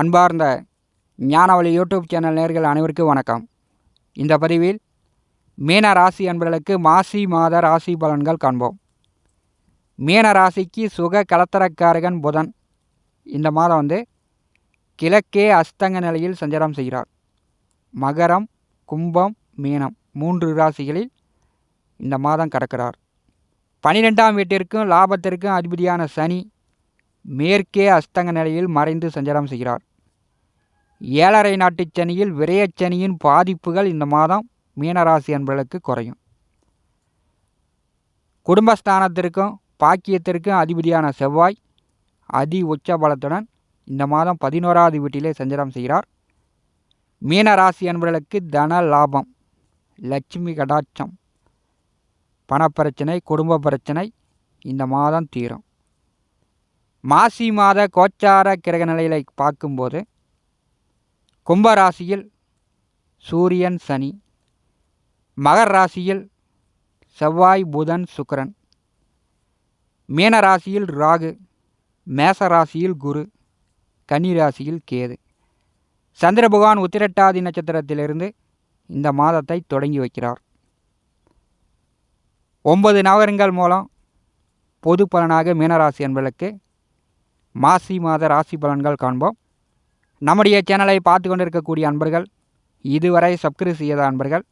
அன்பார்ந்த ஞானவழி YouTube channel நேர்கள் அனைவருக்கும் வணக்கம். இந்த பதிவில் மீன ராசி அன்பர்களுக்கு மாசி மாத ராசி பலன்கள் காண்போம். மீன ராசிக்கு சுக கலத்தரக்காரகன் புதன். இந்த மாதம் வந்து கிழக்கே அஸ்தங்க நிலையில் சஞ்சாரம் செய்கிறார். மகரம் கும்பம் மீனம் மூன்று ராசிகளில் இந்த மாதம் கடக்கிறார். பனிரெண்டாம் வீட்டிற்கும் லாபத்திற்கும் அதிபதியான சனி மேற்கே அஸ்தங்க நிலையில் மறைந்து சஞ்சாரம் செய்கிறார். ஏழரை நாட்டுச் சனியில் விரயச்சனியின் பாதிப்புகள் இந்த மாதம் மீனராசி அன்பர்களுக்கு குறையும். குடும்பஸ்தானத்திற்கும் பாக்கியத்திற்கும் அதிபதியான செவ்வாய் அதி உச்ச பலத்துடன் இந்த மாதம் பதினோராவது வீட்டிலே சஞ்சாரம் செய்கிறார். மீனராசி அன்பர்களுக்கு தன லாபம் லட்சுமி கடாட்சம் பணப்பிரச்சனை குடும்ப பிரச்சனை இந்த மாதம் தீரும். மாசி மாத கோச்சார கிரக நிலைகளை பார்க்கும்போது கும்பராசியில் சூரியன் சனி மகர் ராசியில் செவ்வாய் புதன் சுக்கரன் மீன ராசியில் ராகு மேச ராசியில் குரு கன்னி ராசியில் கேது. சந்திர பகவான் உத்திரட்டாதி நட்சத்திரத்திலிருந்து இந்த மாதத்தை தொடங்கி வைக்கிறார். ஒன்பது நவகரங்கள் மூலம் பொது பலனாக மீனராசி என்பதற்கு மாசி மாத ராசி பலன்கள் காண்போம். நம்முடைய சேனலை பார்த்து கொண்டிருக்கக்கூடிய அன்பர்கள் இதுவரை சப்ஸ்கிரைப் செய்யாத அன்பர்கள்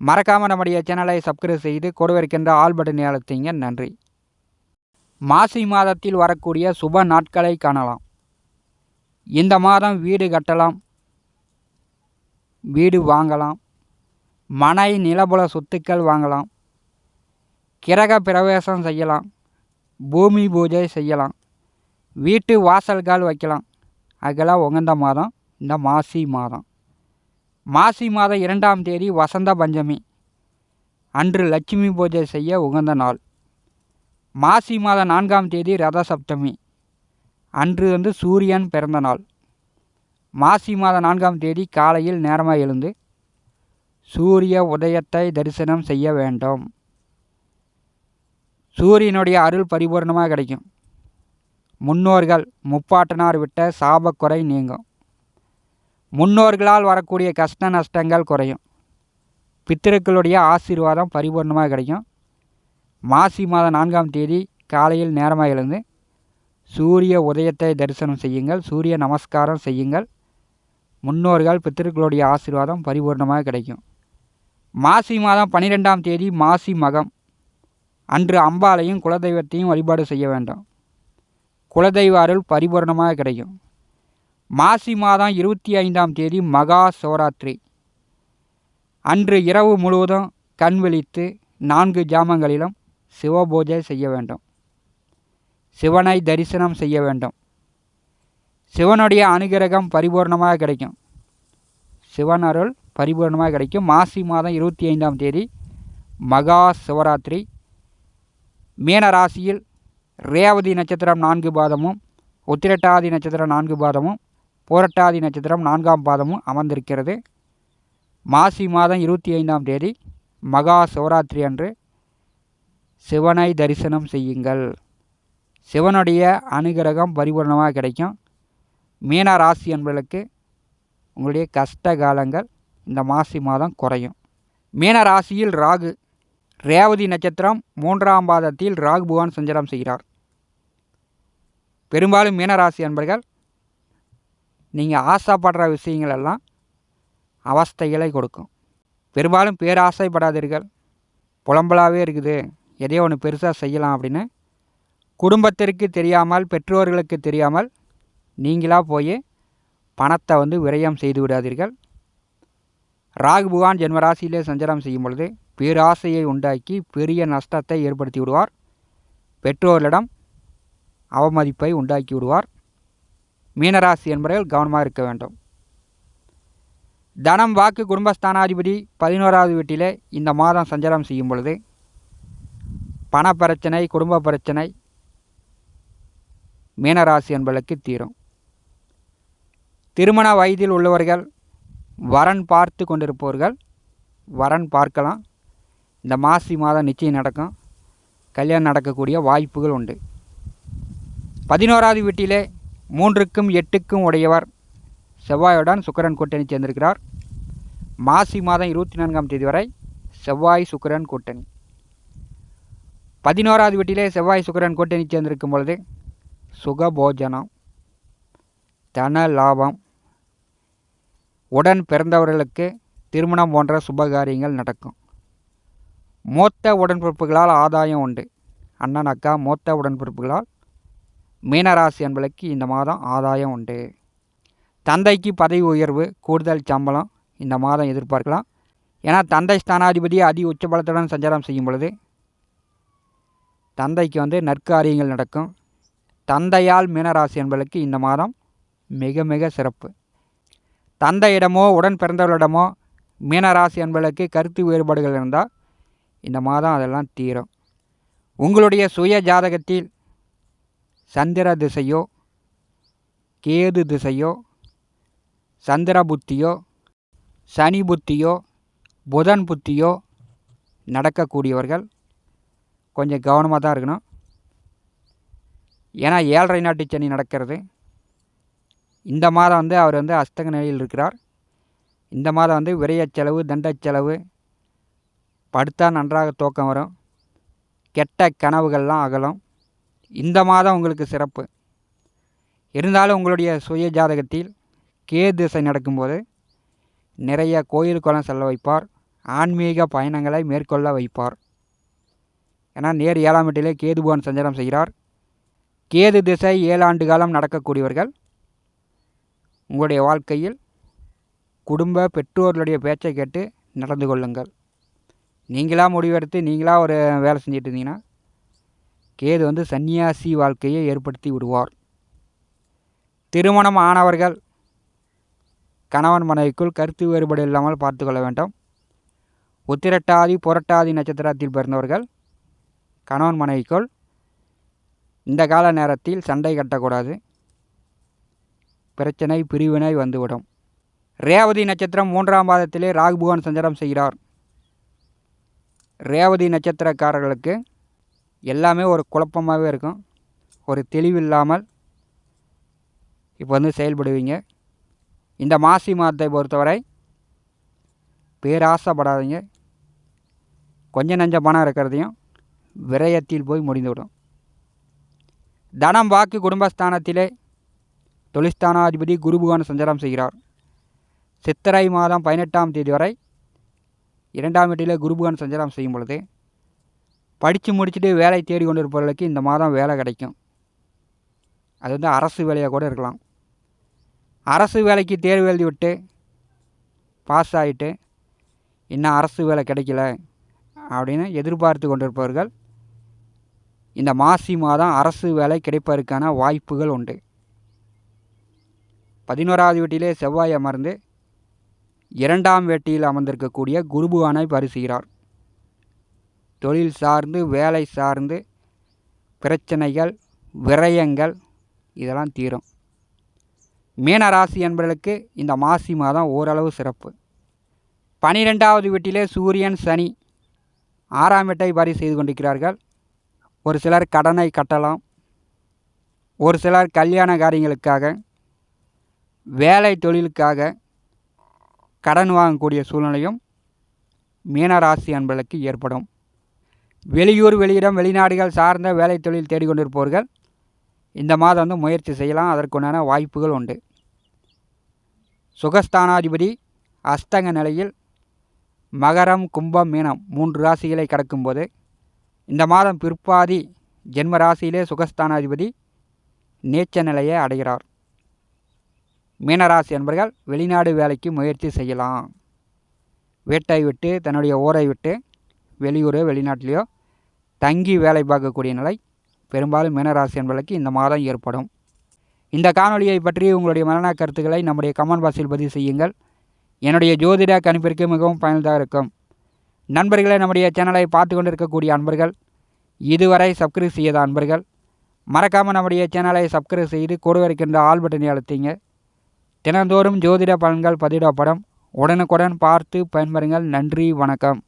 மறக்காமல் நம்முடைய சேனலை சப்ஸ்கிரைப் செய்து கொடுவிருக்கின்ற ஆல் பட்டனை அழுத்திங்க நன்றி. மாசி மாதத்தில் வரக்கூடிய சுப நாட்களை காணலாம். இந்த மாதம் வீடு கட்டலாம் வீடு வாங்கலாம் மனை நிலபுல சொத்துக்கள் வாங்கலாம் கிரக பிரவேசம் செய்யலாம் பூமி பூஜை செய்யலாம். வீட்டு வாசல்கால் வைக்கலாம். அதுக்கெல்லாம் உகந்த மாதம். இந்த மாசி மாதம். மாசி மாதம் இரண்டாம் தேதி வசந்த பஞ்சமி. அன்று லட்சுமி பூஜை செய்ய உகந்த நாள். மாசி மாதம் நான்காம் தேதி ரத சப்தமி. அன்று வந்து சூரியன் பிறந்த நாள். மாசி மாதம் நான்காம் தேதி காலையில் நேரமாக எழுந்து சூரிய உதயத்தை தரிசனம் செய்ய வேண்டும். சூரியனுடைய அருள் பரிபூர்ணமாக கிடைக்கும். முன்னோர்கள் முப்பாட்டனார் விட்ட சாபக்குறை நீங்கும். முன்னோர்களால் வரக்கூடிய கஷ்ட நஷ்டங்கள் குறையும். பித்திருக்களுடைய ஆசீர்வாதம் பரிபூர்ணமாக கிடைக்கும். மாசி மாதம் நான்காம் தேதி காலையில் நேரமாக எழுந்து சூரிய உதயத்தை தரிசனம் செய்யுங்கள் சூரிய நமஸ்காரம் செய்யுங்கள். முன்னோர்கள் பித்திருக்களுடைய ஆசீர்வாதம் பரிபூர்ணமாக கிடைக்கும். மாசி மாதம் பன்னிரெண்டாம் தேதி மாசி மகம். அன்று அம்பாலையும் குலதெய்வத்தையும் வழிபாடு செய்ய வேண்டும். குலதெய்வ அருள் பரிபூர்ணமாக கிடைக்கும். மாசி மாதம் இருபத்தி ஐந்தாம் தேதி மகா சிவராத்திரி அன்று இரவு முழுவதும் கண் விழித்து நான்கு ஜாமங்களிலும் சிவபூஜை செய்ய வேண்டும். சிவனை தரிசனம் செய்ய வேண்டும். சிவனுடைய அனுகிரகம் பரிபூர்ணமாக கிடைக்கும். சிவன் அருள் பரிபூர்ணமாக கிடைக்கும். மாசி மாதம் இருபத்தி ஐந்தாம் தேதி மகா சிவராத்திரி. மீன ராசியில் ரேவதி நட்சத்திரம் நான்கு பாதமும் உத்திரட்டாதி நட்சத்திரம் நான்கு பாதமும் போரட்டாதி நட்சத்திரம் நான்காம் பாதமும் அமர்ந்திருக்கிறது. மாசி மாதம் இருபத்தி ஐந்தாம் தேதி மகா சிவராத்திரி அன்று சிவனை தரிசனம் செய்யுங்கள். சிவனுடைய அனுகிரகம் பரிபூர்ணமாக கிடைக்கும். மீன ராசி என்பதற்கு உங்களுடைய கஷ்ட காலங்கள் இந்த மாசி மாதம் குறையும். மீன ராசியில் ராகு ரேவதி நட்சத்திரம் மூன்றாம் பாதத்தில் ராகு பகவான் சஞ்சாரம் செய்கிறார். பெரும்பாலும் மீனராசி அன்பர்கள் நீங்கள் ஆசைப்படுற விஷயங்கள் எல்லாம் அவஸ்தைகளை கொடுக்கும். பெரும்பாலும் பேராசைப்படாதீர்கள் புலம்பலாகவே இருக்குது. எதையோ ஒன்று பெருசாக செய்யலாம் அப்படின்னு. குடும்பத்திற்கு தெரியாமல் பெற்றோர்களுக்கு தெரியாமல் நீங்களாக போய் பணத்தை வந்து விரயம் செய்து விடாதீர்கள். ராகு புகான் ஜென்மராசியிலே சஞ்சாரம் செய்யும் பொழுது பேராசையை உண்டாக்கி பெரிய நஷ்டத்தை ஏற்படுத்தி விடுவார். பெற்றோர்களிடம் அவமதிப்பை உண்டாக்கி விடுவார் மீனராசி என்பவர்கள் கவனமாக இருக்க வேண்டும். தனம் வாக்கு குடும்பஸ்தானாதிபதி பதினோராவது வீட்டிலே இந்த மாதம் சஞ்சாரம் செய்யும் பொழுது பண பிரச்சனை குடும்ப பிரச்சனை மீனராசி என்பதற்கு தீரும். திருமண வயதில் உள்ளவர்கள் வரன் பார்த்து கொண்டிருப்பவர்கள் வரன் பார்க்கலாம். இந்த மாசி மாதம் நிச்சயம் நடக்கும். கல்யாணம் நடக்கக்கூடிய வாய்ப்புகள் உண்டு. பதினோராவது வீட்டிலே மூன்றுக்கும் எட்டுக்கும் உடையவர் செவ்வாயுடன் சுக்கரன் கூட்டணி சேர்ந்திருக்கிறார். மாசி மாதம் இருபத்தி நான்காம் தேதி வரை செவ்வாய் சுக்கரன் கூட்டணி. பதினோராவது வீட்டிலே செவ்வாய் சுக்கரன் கூட்டணி சேர்ந்திருக்கும் பொழுது சுகபோஜனம் தன லாபம் உடன் பிறந்தவர்களுக்கு திருமணம் போன்ற சுபகாரியங்கள் நடக்கும். மூத்த உடன்பிறப்புகளால் ஆதாயம் உண்டு. அண்ணன் அக்கா மூத்த உடன்பிறப்புகளால் மீனராசி என்பதற்கு இந்த மாதம் ஆதாயம் உண்டு. தந்தைக்கு பதவி உயர்வு கூடுதல் சம்பளம் இந்த மாதம் எதிர்பார்க்கலாம். ஏன்னா தந்தை ஸ்தானாதிபதி அதி உச்சபலத்துடன் சஞ்சாரம் செய்யும் பொழுது தந்தைக்கு வந்து நற்காரியங்கள் நடக்கும். தந்தையால் மீனராசி என்பதற்கு இந்த மாதம் மிக மிக சிறப்பு. தந்தையிடமோ உடன் பிறந்தவர்களிடமோ மீனராசி என்பதற்கு கருத்து வேறுபாடுகள் இருந்தால் இந்த மாதம் அதெல்லாம் தீரும். உங்களுடைய சுய ஜாதகத்தில் சந்திர திசையோ கேது திசையோ சந்திர புத்தியோ சனி புத்தியோ புதன் புத்தியோ நடக்கக்கூடியவர்கள் கொஞ்சம் கவனமாக தான் இருக்கணும். ஏன்னா ஏழரை நாட்டு சனி நடக்கிறது. இந்த மாதம் வந்து அவர் வந்து அஸ்தக நிலையில் இருக்கிறார். இந்த மாதம் வந்து விரயச் செலவு தண்டச் செலவு படுத்தால் நன்றாக தூக்கம் வரும். கெட்ட கனவுகள்லாம் அகலும். இந்த மாதம் உங்களுக்கு சிறப்பு. இருந்தாலும் உங்களுடைய சுய ஜாதகத்தில் கே திசை நடக்கும்போது நிறைய கோயில் குளம் செல்ல வைப்பார். ஆன்மீக பயணங்களை மேற்கொள்ள வைப்பார். ஏன்னா நேர் ஏழாம் வீட்டிலே கேது பவன் சஞ்சாரம் செய்கிறார். கேது திசை ஏழாண்டு காலம் நடக்கக்கூடியவர்கள் உங்களுடைய வாழ்க்கையில் குடும்ப பெற்றோர்களுடைய பேச்சை கேட்டு நடந்து கொள்ளுங்கள். நீங்களாக முடிவெடுத்து நீங்களாக ஒரு வேலை செஞ்சுட்டு இருந்தீங்கன்னா கேது வந்து சன்னியாசி வாழ்க்கையை ஏற்படுத்தி விடுவார். திருமணம் ஆனவர்கள் கணவன் மனைவிக்குள் கருத்து வேறுபாடு இல்லாமல் பார்த்து கொள்ள வேண்டும். உத்திரட்டாதி புரட்டாதி நட்சத்திரத்தில் பிறந்தவர்கள் கணவன் மனைவிக்குள் இந்த கால நேரத்தில் சண்டை கட்டக்கூடாது. பிரச்சனை பிரிவினை வந்துவிடும். ரேவதி நட்சத்திரம் மூன்றாம் பாதத்திலே ராகுபகவான் சஞ்சாரம் செய்கிறார். ரேவதி நட்சத்திரக்காரர்களுக்கு எல்லாமே ஒரு குழப்பமாகவே இருக்கும். ஒரு தெளிவில்லாமல் இப்போ வந்து செயல்படுவீங்க. இந்த மாசி மாதத்தை பொறுத்தவரை பேராசைப்படாதீங்க. கொஞ்சம் நஞ்ச பணம் இருக்கிறதையும் விரயத்தில் போய் முடிந்துவிடும். தனம் வாக்கு குடும்பஸ்தானத்திலே தொழிற்ஸ்தானாதிபதி குருபுகான் சஞ்சாரம் செய்கிறார். சித்திரை மாதம் பதினெட்டாம் தேதி வரை இரண்டாம் வீட்டிலே குருபுகான் சஞ்சாரம் செய்யும் பொழுது படித்து முடிச்சுட்டு வேலையை தேடி கொண்டு இருப்பவர்களுக்கு இந்த மாதம் வேலை கிடைக்கும். அது வந்து அரசு வேலையாக கூட இருக்கலாம். அரசு வேலைக்கு தேர்வு எழுதி விட்டு பாஸ் ஆகிட்டு இன்னும் அரசு வேலை கிடைக்கல அப்படின்னு எதிர்பார்த்து கொண்டிருப்பவர்கள் இந்த மாசி மாதம் அரசு வேலை கிடைப்பதற்கான வாய்ப்புகள் உண்டு. பதினோராவது வீட்டிலே செவ்வாய் அமர்ந்து இரண்டாம் வேட்டியில் அமர்ந்திருக்கக்கூடிய குருபுவானை பரிசுகிறார். தொழில் சார்ந்து வேலை சார்ந்து பிரச்சனைகள் விரயங்கள் இதெல்லாம் தீரும். மீனராசி என்பவர்களுக்கு இந்த மாசி மாதம் ஓரளவு சிறப்பு. பனிரெண்டாவது வீட்டிலே சூரியன் சனி ஆறாம் வீட்டை பரி செய்து கொண்டிருக்கிறார்கள். ஒரு சிலர் கடனை கட்டலாம். ஒரு சிலர் கல்யாண காரியங்களுக்காக வேலை தொழிலுக்காக கடன் வாங்கக்கூடிய சூழ்நிலையும் மீனராசி அன்பர்களுக்கு ஏற்படும். வெளியூர் வெளியிடம் வெளிநாடுகள் சார்ந்த வேலை தொழில் தேடிக்கொண்டிருப்பவர்கள் இந்த மாதம் வந்து முயற்சி செய்யலாம். அதற்குண்டான வாய்ப்புகள் உண்டு. சுகஸ்தானாதிபதி அஸ்தங்க நிலையில் மகரம் கும்பம் மீனம் மூன்று ராசிகளை கடக்கும்போது இந்த மாதம் பிற்பாதி ஜென்ம ராசியிலே சுகஸ்தானாதிபதி நீச்ச நிலையை அடைகிறார். மீனராசி என்பர்கள் வெளிநாடு வேலைக்கு முயற்சி செய்யலாம். வீட்டை விட்டு தன்னுடைய ஊரை விட்டு வெளியூரோ வெளிநாட்டிலையோ தங்கி வேலை பார்க்கக்கூடிய நிலை பெரும்பாலும் மீனராசி என்பதற்கு இந்த மாதம் ஏற்படும். இந்த காணொலியை பற்றி உங்களுடைய மரண கருத்துக்களை நம்முடைய கமெண்ட் பாக்ஸில் பதிவு செய்யுங்கள். என்னுடைய ஜோதிட கணிப்பிற்கு மிகவும் பயனுள்ளதாக இருக்கும். நண்பர்களை நம்முடைய சேனலை பார்த்து கொண்டிருக்கக்கூடிய அன்பர்கள் இதுவரை சப்ஸ்கிரைப் செய்யாத அன்பர்கள் மறக்காமல் நம்முடைய சேனலை சப்ஸ்கிரைப் செய்து கூட இருக்கின்ற ஆல் பட்டனை அழுத்திங்க. தினந்தோறும் ஜோதிட பலன்கள் பதிவிடப்படும். உடனுக்குடன் பார்த்து பயன்பெறுங்கள். நன்றி வணக்கம்.